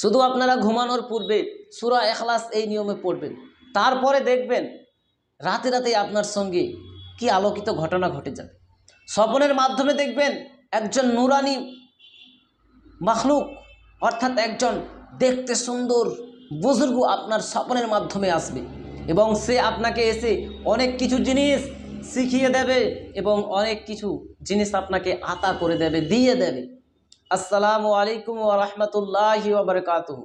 শুধু আপনারা ঘুমানোর পূর্বে সুরা এখলাস এই নিয়মে পড়বেন। তারপরে দেখবেন রাতে রাতে আপনার সঙ্গে কি আলোকিত ঘটনা ঘটে যাবে। স্বপনের মাধ্যমে দেখবেন একজন নুরানি মাখলুক, অর্থাৎ একজন দেখতে সুন্দর বুজুর্গ আপনার স্বপনের মাধ্যমে আসবে এবং সে আপনাকে এসে অনেক কিছু জিনিস শিখিয়ে দেবে এবং অনেক কিছু জিনিস আপনাকে আতা করে দেবে, দিয়ে দেবে। আসসালামু আলাইকুম রাহমাতুল্লাহি ওয়া বারাকাতুহু।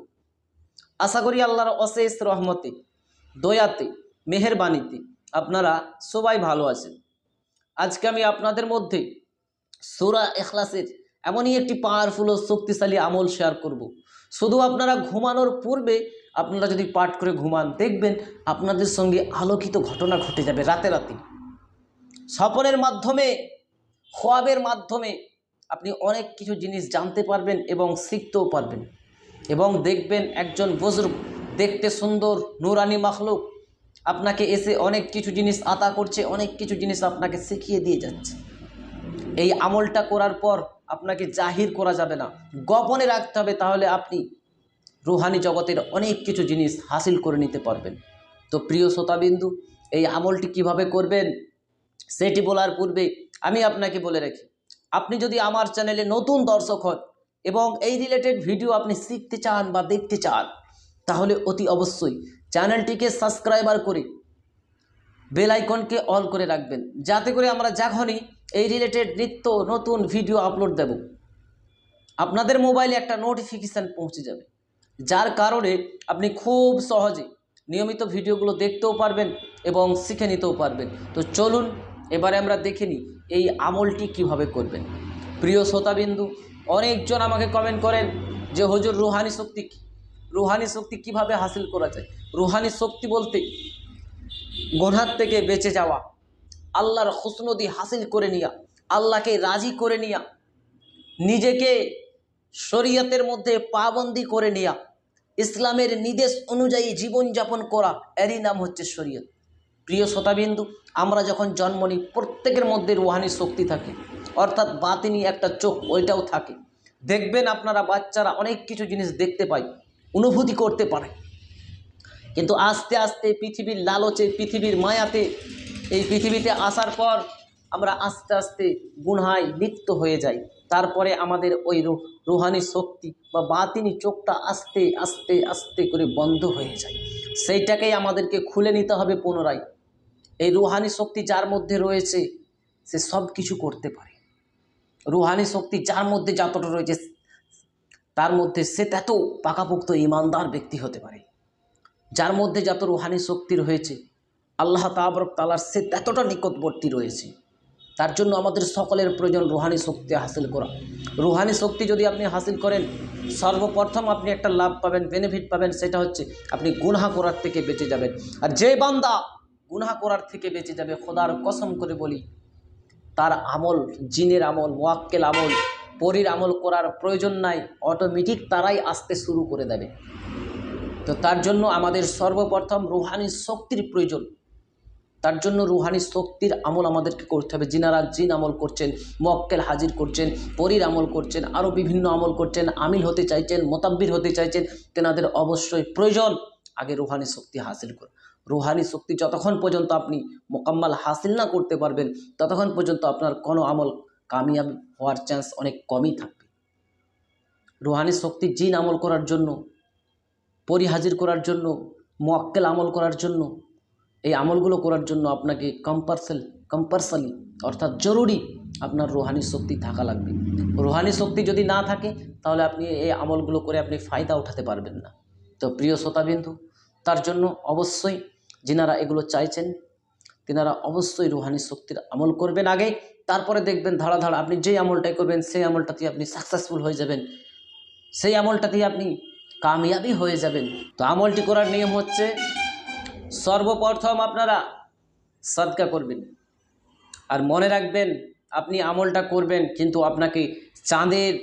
আশা করি আল্লাহর অশেষ রহমতে, দয়াতে, মেহেরবানিতে আপনারা সবাই ভালো আছেন। আজকে আমি আপনাদের মধ্যে সুরা এখলাসের এমনই একটি পাওয়ারফুল ও শক্তিশালী আমল শেয়ার করব। শুধু আপনারা ঘুমানোর পূর্বে আপনারা যদি পাঠ করে ঘুমান, দেখবেন আপনাদের সঙ্গে আলোকিত ঘটনা ঘটে যাবে রাতে রাতে। স্বপনের মাধ্যমে, খোয়াবের মাধ্যমে আপনি অনেক কিছু জিনিস জানতে পারবেন এবং শিখতেও পারবেন। এবং দেখবেন একজন বুজুর্গ, দেখতে সুন্দর, নুরানি মাখলুক, আপনাকে এসে অনেক কিছু জিনিস আতা করছে, অনেক কিছু জিনিস আপনাকে শিখিয়ে দিয়ে যাচ্ছে। এই আমলটা করার পর আপনাকে জাহির করা যাবে না। গোপনে রাখতে হবে, তাহলে আপনি রুহানি জগতের অনেক কিছু জিনিস হাসিল করে নিতে পারবেন। তো প্রিয় শ্রোতাবিন্দু, এই আমলটি কীভাবে করবেন, সেটি বলার পূর্বে আমি আপনাকে বলে রাখি আপনি যদি আমার চ্যানেলে নতুন দর্শক হন এবং এই রিলেটেড ভিডিও আপনি শিখতে চান বা দেখতে চান, তাহলে অতি অবশ্যই চ্যানেলটিকে সাবস্ক্রাইবার করে বেল আইকনকে অল করে রাখবেন। যাতে করে আমরা যখনই এই রিলেটেড নিত্য নতুন ভিডিও আপলোড দেব, আপনাদের মোবাইলে একটা নোটিফিকেশান পৌঁছে যাবে। যার কারণে আপনি খুব সহজে নিয়মিত ভিডিওগুলো দেখতেও পারবেন এবং শিখে নিতেও পারবেন। তো চলুন এবারে আমরা দেখে নিই এই আমলটি কীভাবে করবেন। প্রিয় শ্রোতাবিন্দু, অনেকজন আমাকে কমেন্ট করেন যে, হজুর, রুহানি শক্তি কী? রুহানি শক্তি কীভাবে হাসিল করা যায়? রুহানি শক্তি বলতে গোনার থেকে বেঁচে যাওয়া, আল্লাহর হুসনদি হাসিল করে নিয়া, আল্লাহকে রাজি করে নিয়া, নিজেকে শরীয়তের মধ্যে পাবন্দি করে নেয়া, ইসলামের নির্দেশ অনুযায়ী জীবনযাপন করা, এরই নাম হচ্ছে শরীয়ত। প্রিয় শ্রোতাবিন্দু, আমরা যখন জন্ম নিই, প্রত্যেকের মধ্যে রুহানি শক্তি থাকে। অর্থাৎ বাতিনি একটা চোখ, ওইটাও থাকে। দেখবেন আপনারা বাচ্চারা অনেক কিছু জিনিস দেখতে পায়, অনুভূতি করতে পারে। কিন্তু আস্তে আস্তে পৃথিবীর লালচে, পৃথিবীর মায়াতে, এই পৃথিবীতে আসার পর আমরা আস্তে আস্তে গুনহায় লিপ্ত হয়ে যাই। তারপরে আমাদের ওই রুহানি শক্তি বা বাতিনি চোখটা আস্তে আস্তে আস্তে করে বন্ধ হয়ে যায়। সেইটাকেই আমাদেরকে খুলে নিতে হবে পুনরায়। এই রুহানি শক্তি যার মধ্যে রয়েছে, সে সব কিছু করতে পারে। রুহানি শক্তি যার মধ্যে যতটা রয়েছে, তার মধ্যে সে তত পাকাপোক্ত ইমানদার ব্যক্তি হতে পারে। যার মধ্যে যত রুহানি শক্তি রয়েছে, আল্লাহ তাবরক তালার সে ততটা নিকটবর্তী রয়েছে। তার জন্য আমাদের সকলের প্রয়োজন রুহানি শক্তি হাসিল করা। রুহানি শক্তি যদি আপনি হাসিল করেন, সর্বপ্রথম আপনি একটা লাভ পাবেন বেনিফিট পাবেন, সেটা হচ্ছে আপনি গুনহা করার থেকে বেঁচে যাবেন। আর যে বান্দা গুনহা করার থেকে বেঁচে যাবে, খোদার কসম করে বলি, তার আমল, জিনের আমল, মোয়াক্কেল আমল, পরীর আমল করার প্রয়োজন নাই অটোমেটিক তারাই আসতে শুরু করে দেবে। তো তার জন্য আমাদের সর্বপ্রথম রুহানি শক্তির প্রয়োজন। তার জন্য রুহানি শক্তির আমল আমাদেরকে করতে হবে। যিনারা জিন আমল করছেন মক্কেল হাজির করছেন, পরীর আমল করছেন আরও বিভিন্ন আমল করছেন, আমিল হতে চাইছেন, মোতাব্বির হতে চাইছেন, তেনাদের অবশ্যই প্রয়োজন। আগে রুহানি শক্তি হাসিল কর রুহানি শক্তি যতক্ষণ পর্যন্ত আপনি মোকাম্মাল হাসিল না করতে পারবেন, ততক্ষণ পর্যন্ত আপনার কোনো আমল কামিয়াব হওয়ার চান্স অনেক কমই থাকবে। রুহানি শক্তি জিন আমল করার জন্য, পরি হাজির করার জন্য, মোয়াক্কেল আমল করার জন্য এই আমলগুলো করার জন্য আপনাকে কম্পারসেল কম্পারসালি অর্থাৎ জরুরি আপনার রোহানি শক্তি থাকা লাগবে। রোহানি শক্তি যদি না থাকে, তাহলে আপনি এই আমলগুলো করে আপনি ফায়দা উঠাতে পারবেন না। তো প্রিয় শ্রোতাবিন্দু, তার জন্য অবশ্যই যিনারা এগুলো চাইছেন, তিনারা অবশ্যই রুহানি শক্তির আমল করবেন আগে, তারপরে দেখবেন ধাড়া আপনি যেই আমলটাই করবেন, সেই আমলটাতেই আপনি সাকসেসফুল হয়ে যাবেন। সেই আমলটাতেই আপনি কামিয়াবি হয়ে যাবেন। তো আমলটি করার নিয়ম হচ্ছে সর্বপ্রথম আপনারা সদকা করবেন। আর মনে রাখবেন, আপনি আমলটা করবেন, কিন্তু আপনাকে চাঁদের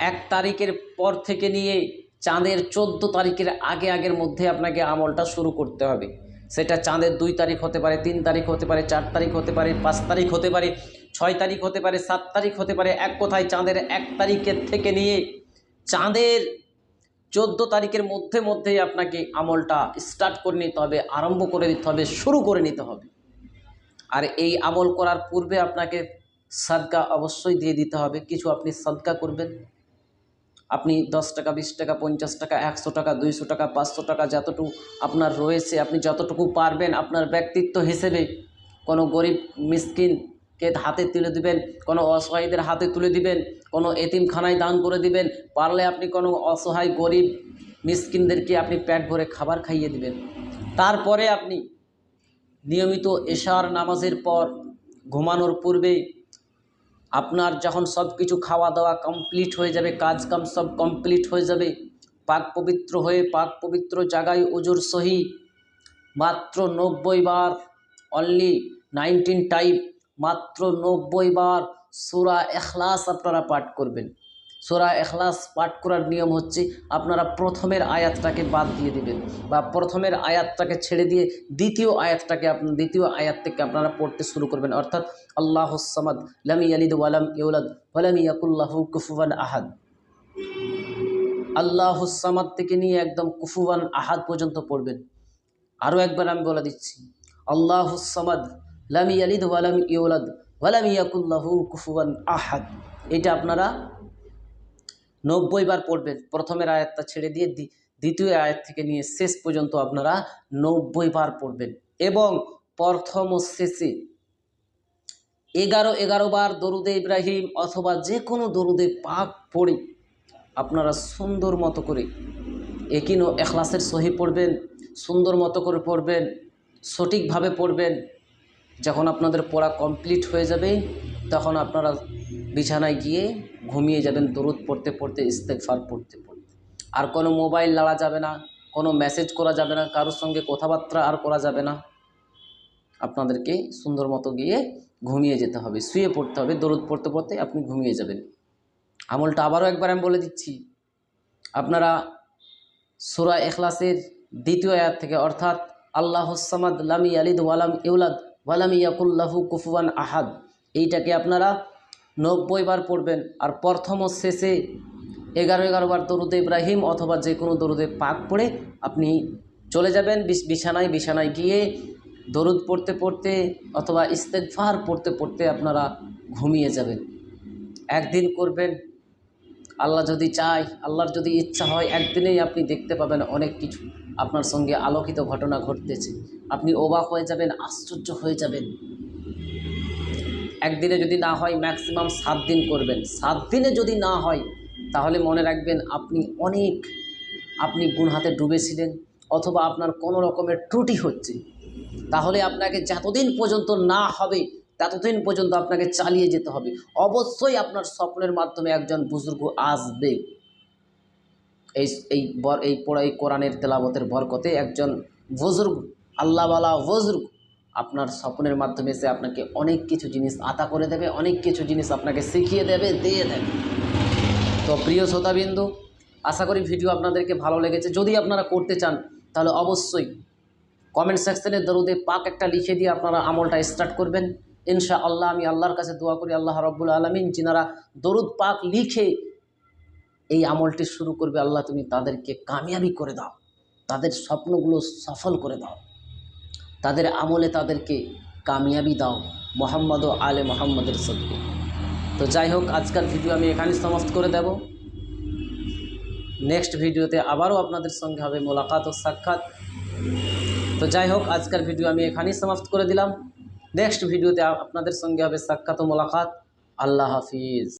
এক তারিখের পর থেকে নিয়ে চাঁদের চোদ্দ তারিখের আগে আগের মধ্যে আপনাকে আমলটা শুরু করতে হবে। সেটা চাঁদের দুই তারিখ হতে পারে, তিন তারিখ হতে পারে, চার তারিখ হতে পারে, পাঁচ তারিখ হতে পারে, ছয় তারিখ হতে পারে, সাত তারিখ হতে পারে। এক কথায় চাঁদের এক তারিখের থেকে নিয়ে চাঁদের চোদ্দ তারিখের মধ্যে মধ্যেই আপনাকে আমলটা স্টার্ট করে নিতে হবে, আরম্ভ করে দিতে হবে, শুরু করে নিতে হবে। আর এই আমল করার পূর্বে আপনাকে সাদকা অবশ্যই দিয়ে দিতে হবে, কিছু আপনি সাদকা করবেন। আপনি দশ টাকা, বিশ টাকা, পঞ্চাশ টাকা, একশো টাকা, দুইশো টাকা, পাঁচশো টাকা যতটুকু আপনার রয়েছে, আপনি যতটুকু পারবেন আপনার ব্যক্তিত্ব হিসেবে কোনো গরিব মিসকিনকে হাতে তুলে দিবেন, কোনো অসহায়দের হাতে তুলে দিবেন, কোনো এতিমখানায় দান করে দিবেন, পারলে আপনি কোনো অসহায় গরিব মিসকিনদেরকে আপনি পেট ভরে খাবার খাইয়ে দিবেন। তারপরে আপনি নিয়মিত এশার নামাজের পর ঘুমানোর পূর্বে আপনার যখন সব কিছু খাওয়া দাওয়া কমপ্লিট হয়ে যাবে, কাজ কাম সব কমপ্লিট হয়ে যাবে, পাক পবিত্র হয়ে পাক পবিত্র জায়গায় ওজোর সহি, মাত্র নব্বই বার অনলি নাইনটিন টাইপ মাত্র নব্বই বার সুরা এখলাস আপনারা পাঠ করবেন। সোরা এখলাস পাঠ করার নিয়ম হচ্ছে আপনারা প্রথমের আয়াতটাকে বাদ দিয়ে দিবেন বা প্রথমের আয়াতটাকে ছেড়ে দিয়ে দ্বিতীয় আয়াতটাকে আপনি দ্বিতীয় আয়াত থেকে আপনারা পড়তে শুরু করবেন। অর্থাৎ আল্লাহ সামাদ লামি আলিদ ওয়ালাম ইউলাদ ওয়ালাম ইয়াকুল্লাহু কুফুয়ান আহাদ। আল্লাহ সামাদ থেকে নিয়ে একদম কুফুয়ান আহাদ পর্যন্ত পড়বেন। আরও একবার আমি বলে দিচ্ছি, আল্লাহ সামাদ লামি আলিদ ওয়ালাম ইউলাদ ওয়ালাম ইয়াকুল্লাহু কুফুয়ান আহাদ। এটা আপনারা নব্বই বার পড়বেন। প্রথমের আয়াতটা ছেড়ে দিয়ে দ্বি- দ্বিতীয় আয়াত থেকে নিয়ে শেষ পর্যন্ত আপনারা নব্বই বার পড়বেন। এবং প্রথম ও শেষে এগারো এগারো বার দরুদে ইব্রাহিম অথবা যে কোনো দরুদে পাক পড়ে আপনারা সুন্দর মতো করে একিনো এখলাসের সহি পড়বেন, সুন্দর মতো করে পড়বেন, সঠিকভাবে পড়বেন। যখন আপনাদের পড়া কমপ্লিট হয়ে যাবে, তখন আপনারা বিছানায় গিয়ে ঘুমিয়ে যাবেন, দরুদ পড়তে পড়তে ইস্তেকফার পড়তে পড়তে। আর কোনো মোবাইল লাড়া যাবে না, কোনো মেসেজ করা যাবে না, কারোর সঙ্গে কথাবার্তা আর করা যাবে না। আপনাদেরকে সুন্দর মতো গিয়ে ঘুমিয়ে যেতে হবে, শুয়ে পড়তে হবে, দরুদ পড়তে পড়তে আপনি ঘুমিয়ে যাবেন। আমলটা আবারও একবার আমি বলে দিচ্ছি, আপনারা সুরা এখলাসের দ্বিতীয় আয়াত থেকে, অর্থাৎ আল্লাহ সামাদ লামি আলিদ ওয়ালাম ইউলাদ ওয়ালাম ইয়াকুল্লাহু কুফুয়ান আহাদ। এইটাকে আপনারা নব্বই বার পড়বেন। আর প্রথম ও শেষে এগারো এগারো বার দরুদে ইব্রাহিম অথবা যে কোনো দরুদে পাক পড়ে আপনি চলে যাবেন বিছ- বিছানায় বিছানায় গিয়ে দরুদ পড়তে পড়তে অথবা ইস্তেকফার পড়তে পড়তে আপনারা ঘুমিয়ে যাবেন। একদিন করবেন আল্লাহ যদি চায়, আল্লাহর যদি ইচ্ছা হয়, একদিনেই আপনি দেখতে পাবেন অনেক কিছু। আপনার সঙ্গে আলোকিত ঘটনা ঘটতেছে। আপনি অবাক হয়ে যাবেন, আশ্চর্য হয়ে যাবেন। একদিনে যদি না হয় ম্যাক্সিমাম সাত দিন করবেন। সাত দিনে যদি না হয়, তাহলে মনে রাখবেন আপনি অনেক, আপনি গুণ হাতে ডুবেছিলেন, অথবা আপনার কোনো রকমের ত্রুটি হচ্ছে। তাহলে আপনাকে যতদিন পর্যন্ত না হবে ততদিন পর্যন্ত আপনাকে চালিয়ে যেতে হবে। অবশ্যই আপনার স্বপ্নের মাধ্যমে একজন বুজুর্গ আসবে। এই এই বর, এই পড়া, এই কোরআনের তেলাবতের বরকতে একজন বুজুর্গ, আল্লাহওয়ালা বুজুর্গ, আপনার স্বপ্নের মাধ্যমে সে আপনাকে অনেক কিছু জিনিস আতা করে দেবে, অনেক কিছু জিনিস আপনাকে শিখিয়ে দেবে, দিয়ে দেবে। তো প্রিয় শ্রোতাবিন্দু, আশা করি ভিডিও আপনাদেরকে ভালো লেগেছে। যদি আপনারা করতে চান, তাহলে অবশ্যই কমেন্ট সেকশনে দরুদে পাক একটা লিখে দিয়ে আপনারা আমলটা স্টার্ট করবেন। ইনশা আল্লাহ আমি আল্লাহর কাছে দোয়া করি, আল্লাহ রব্বুল আলমিন যিনারা দরুদ পাক লিখে এই আমলটি শুরু করবে, আল্লাহ তুমি তাদেরকে কামিয়াবি করে দাও, তাদের স্বপ্নগুলো সফল করে দাও, তাদের আমলে তাদেরকে কামিয়াবি দাও, মোহাম্মদ ও আলে মোহাম্মদের সত্যি তো যাই হোক আজকাল ভিডিও আমি এখানেই সমাপ্ত করে দেব। নেক্সট ভিডিওতে আবারও আপনাদের সঙ্গে হবে মোলাকাত ও সাক্ষাৎ। তো যাই হোক, আজকের ভিডিও আমি এখানেই সমাপ্ত করে দিলাম। নেক্সট ভিডিওতে আপনাদের সঙ্গে হবে সাক্ষাৎ মোলাকাত। আল্লাহ হাফিজ।